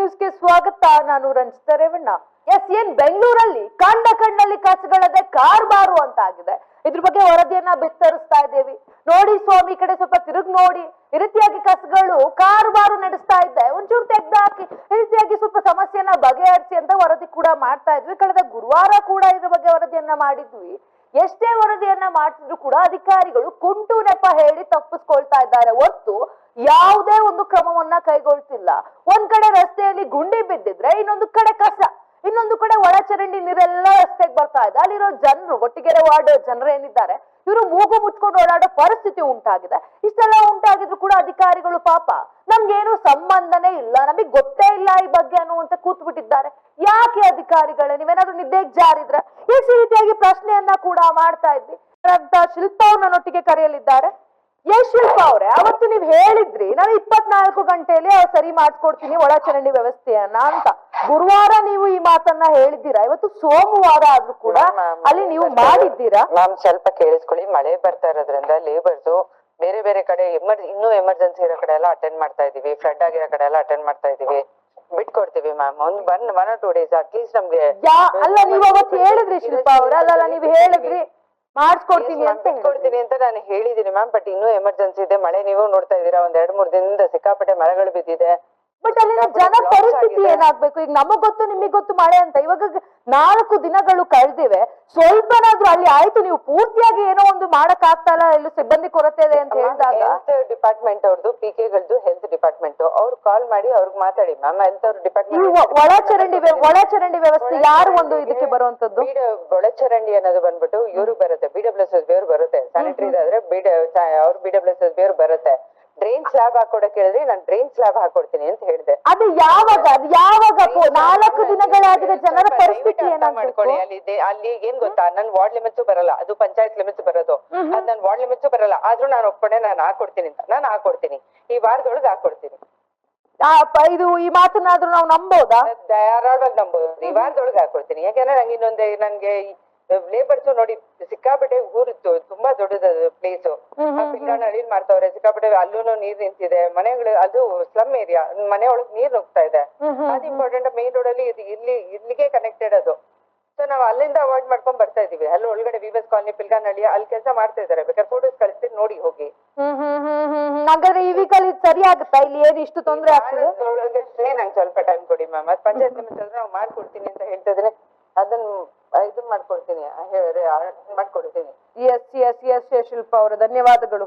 ನ್ಯೂಸ್ಗೆ ಸ್ವಾಗತ. ನಾನು ರಂಜಿತಾ ರೇವಣ್ಣ ಎಸ್ ಏನ್ ಬೆಂಗಳೂರಲ್ಲಿ ಕಂಡ ಕಣ್ಣಲ್ಲಿ ಕಸಗಳದೆ ಕಾರ್ಬಾರು ಅಂತ ಆಗಿದೆ ಇದ್ರ ಬಗ್ಗೆ ವರದಿಯನ್ನ ಬಿತ್ತರಿಸ್ತಾ ಇದ್ದೇವೆ. ನೋಡಿ ಸ್ವಾಮಿ ಕಡೆ ಸ್ವಲ್ಪ ತಿರುಗ್ ನೋಡಿ. ಈ ರೀತಿಯಾಗಿ ಕಸಗಳು ಕಾರ್ಬಾರು ನಡೆಸ್ತಾ ಇದ್ದೆ. ಒಂಚೂರು ತೆಗ್ದಾಕಿ, ಈ ರೀತಿಯಾಗಿ ಸ್ವಲ್ಪ ಸಮಸ್ಯೆನ ಬಗೆಹರಿಸಿ ಅಂತ ವರದಿ ಕೂಡ ಮಾಡ್ತಾ ಇದ್ವಿ. ಕಳೆದ ಗುರುವಾರ ಕೂಡ ಇದ್ರ ಬಗ್ಗೆ ವರದಿಯನ್ನ ಮಾಡಿದ್ವಿ. ಎಷ್ಟೇ ವರದಿಯನ್ನ ಮಾಡಿದ್ರು ಕೂಡ ಅಧಿಕಾರಿಗಳು ಕುಂಟು ನೆಪ ಹೇಳಿ ತಪ್ಪಿಸ್ಕೊಳ್ತಾ ಇದ್ದಾರೆ. ಹೊತ್ತು ಯಾವುದೇ ಒಂದು ಕ್ರಮವನ್ನ ಕೈಗೊಳ್ತಿಲ್ಲ. ಒಂದ್ ಕಡೆ ರಸ್ತೆಯಲ್ಲಿ ಗುಂಡಿ ಬಿದ್ದಿದ್ರೆ ಇನ್ನೊಂದು ಕಡೆ ಕಸ, ಇನ್ನೊಂದು ಕಡೆ ಒಳಚರಂಡಿ ನೀರೆಲ್ಲ ರಸ್ತೆಗೆ ಬರ್ತಾ ಇದೆ. ಅಲ್ಲಿರೋ ಜನರು, ಒಟ್ಟಿಗೆರೆ ವಾರ್ಡ್ ಜನರು ಏನಿದ್ದಾರೆ, ಇವರು ಮೂಗು ಮುಚ್ಕೊಂಡು ಓಡಾಡೋ ಪರಿಸ್ಥಿತಿ ಉಂಟಾಗಿದೆ. ಇಷ್ಟೆಲ್ಲ ಉಂಟಾಗಿದ್ರು ಕೂಡ ಅಧಿಕಾರಿಗಳು ಪಾಪ. ನಮ್ಗೇನು ಸಂಬಂಧನೇ ಇಲ್ಲ. ನಮಗ್ ಗೊತ್ತೇ ಇಲ್ಲ ಈ ಬಗ್ಗೆ ಅನ್ನುವಂತ ಕೂತ್ ಬಿಟ್ಟಿದ್ದಾರೆ ಯಾಕೆ ಅಧಿಕಾರಿಗಳೇ? ನೀವೇನಾದ್ರು ನಿದ್ದೆಗೆ ಜಾರಿದ್ರ? ಈ ರೀತಿಯಾಗಿ ಪ್ರಶ್ನೆಯನ್ನ ಕೂಡ ಮಾಡ್ತಾ ಇದ್ವಿ. ಅಂತ ನೊಟ್ಟಿಗೆ ಕರೆಯಲಿದ್ದಾರೆ. ಶಿಲ್ಪ ಅವ್ರೆ. ಅವತ್ತು ನೀವ್ ಹೇಳಿದ್ರಿ ನಾನು ಇಪ್ಪತ್ನಾಲ್ಕು ಗಂಟೆಯಲ್ಲಿ ಅವ್ರು ಸರಿ ಮಾಡ್ಕೊಡ್ತೀನಿ ಒಳಚರಂಡಿ ವ್ಯವಸ್ಥೆಯನ್ನ ಅಂತ. ಗುರುವಾರ ನೀವು ಈ ಮಾತನ್ನ ಹೇಳಿದ್ದೀರಾ? ಇವತ್ತು ಸೋಮವಾರ ಆದ್ರೂ ಕೂಡ ಅಲ್ಲಿ ನೀವು ಮಾಡಿದ್ದೀರಾ? ಮ್ಯಾಮ್ ಸ್ವಲ್ಪ ಕೇಳಿಸ್ಕೊಳ್ಳಿ. ಮಳೆ ಬರ್ತಾ ಇರೋದ್ರಿಂದ ಲೇಬರ್ಸ್ ಬೇರೆ ಬೇರೆ ಕಡೆ ಎಮರ್ ಇನ್ನೂ ಎಮರ್ಜೆನ್ಸಿ ಇರೋ ಕಡೆ ಎಲ್ಲ ಅಟೆಂಡ್ ಮಾಡ್ತಾ ಇದೀವಿ ಫ್ಲಡ್ ಆಗಿರೋ ಕಡೆ ಎಲ್ಲ ಅಟೆಂಡ್ ಮಾಡ್ತಾ ಇದೀವಿ ಬಿಟ್ಕೊಡ್ತೀವಿ ಮ್ಯಾಮ್ ಒಂದ್ one one two days at least ನಮ್ಗೆ ಯಾ ಅಲ್ಲ ನೀವು ಅವತ್ತು ಹೇಳಿದ್ರಿ ಶಿಲ್ಪಾ ಅವ್ರೆ. ಅಲ್ಲ ನೀವು ಹೇಳಿದ್ರಿ. ಮಾಡಿಸ್ಕೊಡ್ತೀನಿ ಅಂತ. ಕೊಡ್ತೀನಿ ಅಂತ ನಾನು ಹೇಳಿದೀನಿ ಮ್ಯಾಮ್ ಬಟ್ ಇನ್ನೂ ಎಮರ್ಜೆನ್ಸಿ ಇದೆ. ಮಳೆ ನೀವು ನೋಡ್ತಾ ಇದ್ದೀರಾ ಒಂದ್ ಎರಡ್ ಮೂರ್ ದಿನದಿಂದ ಸಿಕ್ಕಾಪಟ್ಟೆ ಮಳೆಗಳು ಬಿದ್ದಿದೆ. ಬಟ್ ಅಲ್ಲಿನ ಜನ ಪರಿಸ್ಥಿತಿ. ಏನಾಗ್ಬೇಕು? ಈಗ ನಮಗ್ ಗೊತ್ತು ನಿಮಗ್ ಗೊತ್ತು ಮಳೆ ಅಂತ. ಇವಾಗ ನಾಲ್ಕು ದಿನಗಳು ಕಳೆದಿವೆ. ಸ್ವಲ್ಪನಾದ್ರೂ ಅಲ್ಲಿ ಆಯ್ತು. ನೀವು ಪೂರ್ತಿಯಾಗಿ ಏನೋ ಒಂದು ಮಾಡಕ್ ಆಗ್ತಾ ಇಲ್ಲ. ಎಲ್ಲೂ ಸಿಬ್ಬಂದಿ ಕೊರತೆ ಇದೆ ಅಂತ ಹೇಳಿದಾಗ ಡಿಪಾರ್ಟ್ಮೆಂಟ್ ಅವ್ರದ್ದು ಪಿ ಕೆಗಳದ್ದು ಹೆಲ್ತ್ ಡಿಪಾರ್ಟ್ಮೆಂಟ್ ಅವ್ರು ಕಾಲ್ ಮಾಡಿ ಅವ್ರಿಗೆ ಮಾತಾಡಿ ಮ್ಯಾಮ್ ಎಂತವ್ರು ಅವ್ರ ಡಿಪಾರ್ಟ್ಮೆಂಟ್ ಒಳಚರಂಡಿ ಒಳಚರಂಡಿ ವ್ಯವಸ್ಥೆ ಯಾರು ಒಂದು ಇದಕ್ಕೆ ಬರುವಂತದ್ದು ಒಳಚರಂಡಿ ಅನ್ನೋದು ಬಂದ್ಬಿಟ್ಟು ಇವ್ರಿಗೆ ಬರುತ್ತೆ. ಬಿ ಡಬ್ಲ್ಯೂ ಎಸ್ ಬೇರು ಬರುತ್ತೆ. ಸ್ಯಾನಿಟರಿ ಆದ್ರೆ ಬಿ ಅವ್ರ ಬಿ ಡಬ್ಲ್ಯೂ ಎಸ್ ಅವ್ರು ಬರುತ್ತೆ. ಡ್ರೈನ್ ಸ್ಲಾಬ್ ಹಾಕೊಡಕ್ ಹೇಳಿದ್ರೆ ನಾನು ಡ್ರೈನ್ ಸ್ಲಾಬ್ ಹಾಕೊಡ್ತೀನಿ ಅಂತ ಹೇಳಿದೆ. ಅದು ಯಾವಾಗ ಅದು ಯಾವಾಗ ಪೋ- ನಾಲ್ಕು ದಿನಗಳಾಗಿದೆ ಜನರ ಪರಿಸ್ಥಿತಿ ಏನಾಗ್ಬೇಕು? ಅಲ್ಲಿ ಇದೆ- ಅಲ್ಲಿ ಏನ್ ಗೊತ್ತಾ? ನನ್ ವಾರ್ಡ್ ಲಿಮಿಟ್ಸ್ ಬರಲ್ಲ ಅದು ಪಂಚಾಯತ್ ಲಿಮಿಟ್ಸ್ ಬರೋದು. ಅದ್ ನನ್ ವಾರ್ಡ್ ಲಿಮಿಟ್ಸ್ ಬರಲ್ಲ ಆದ್ರೂ ನಾನು ಒಪ್ಪಣೆ ನಾನು ಹಾಕೊಡ್ತೀನಿ ಅಂತ ನಾನು ಹಾಕೊಡ್ತೀನಿ. ಈ ವಾರದೊಳಗೆ ಹಾಕೊಡ್ತೀನಿ. ಆ, ಪ- ಇದು ಈ ಮಾತನ್ನಾದ್ರೂ ನಾವು ನಂಬೋದಾ? ಧಾರಾಳವಾಗಿ ನಂಬೋದು ಈ ವಾರದೊಳಗೆ ಹಾಕೊಡ್ತೀನಿ. ಯಾಕಂದ್ರೆ ನಂಗೆ ಇನ್ನೊಂದು ನನ್ಗೆ ಲೇಬರ್ಸ್ ನೋಡಿ ಸಿಕ್ಕಾಪಟ್ಟೆ ಊರಿತ್ತು ತುಂಬಾ ದೊಡ್ಡದದು ಪ್ಲೇಸ್ ಪಿಲ್ಗಾಣಿ ಮಾಡ್ತಾವ್ರೆ ಸಿಕ್ಕಾಪಟ್ಟೆ ಅಲ್ಲೂ ನೀರ್ ನಿಂತಿದೆ ಮನೆಗಳು ಅದು ಸ್ಲಮ್ ಏರಿಯಾ ಮನೆ ಒಳಗ್ ನೀರ್ ನುಗ್ತಾ ಇದೆ. ಅದು ಇಂಪಾರ್ಟೆಂಟ್ ಮೇನ್ ರೋಡ್ ಅಲ್ಲಿ ಇದು ಇಲ್ಲಿ ಇಲ್ಲಿಗೆ ಕನೆಕ್ಟೆಡ್ ಅದು. ಸೊ ನಾವು ಅಲ್ಲಿಂದ ಅವಾಯ್ಡ್ ಮಾಡ್ಕೊಂಡ್ ಬರ್ತಾ ಇದೀವಿ ಅಲ್ಲಿ ಒಳಗಡೆ ವಿವಸ್ ಕಾಲನಿ ಪಿಲ್ಗಾನಹಳ್ಳಿ ಅಲ್ಲಿ ಕೆಲಸ ಮಾಡ್ತಾ ಇದಾರೆ. ಬೇಕಾದ್ರೆ ಫೋಟೋಸ್ ಕಳಿಸ್ತೀನಿ ನೋಡಿ ಹೋಗಿ. ಹಾಗಾದ್ರೆ ಈ ವೀಕಲ್ಲಿ ಇದು ಸರಿ ಆಗುತ್ತಾ? ಇಲ್ಲಿ ಏನ್ ಇಷ್ಟು ತೊಂದ್ರೆ ಆಗ್ತದೆ? ನಂಗೆ ಸ್ವಲ್ಪ ಟೈಮ್ ಕೊಡಿ ಮ್ಯಾಮ್ ಅದು ಪಂಚಾಯತ್ ನಾವು ಮಾಡ್ಕೊಡ್ತೀನಿ ಅಂತ ಹೇಳ್ತಾ ಇದ್ರೆ ಅದನ್ನ ಇದನ್ನ ಮಾಡ್ಕೊಡ್ತೀನಿ. ಮಾಡ್ಕೊಡ್ತೀನಿ ಎಸ್ ಎಸ್ ಎಸ್ ಶಿಲ್ಪ ಅವರು ಧನ್ಯವಾದಗಳು.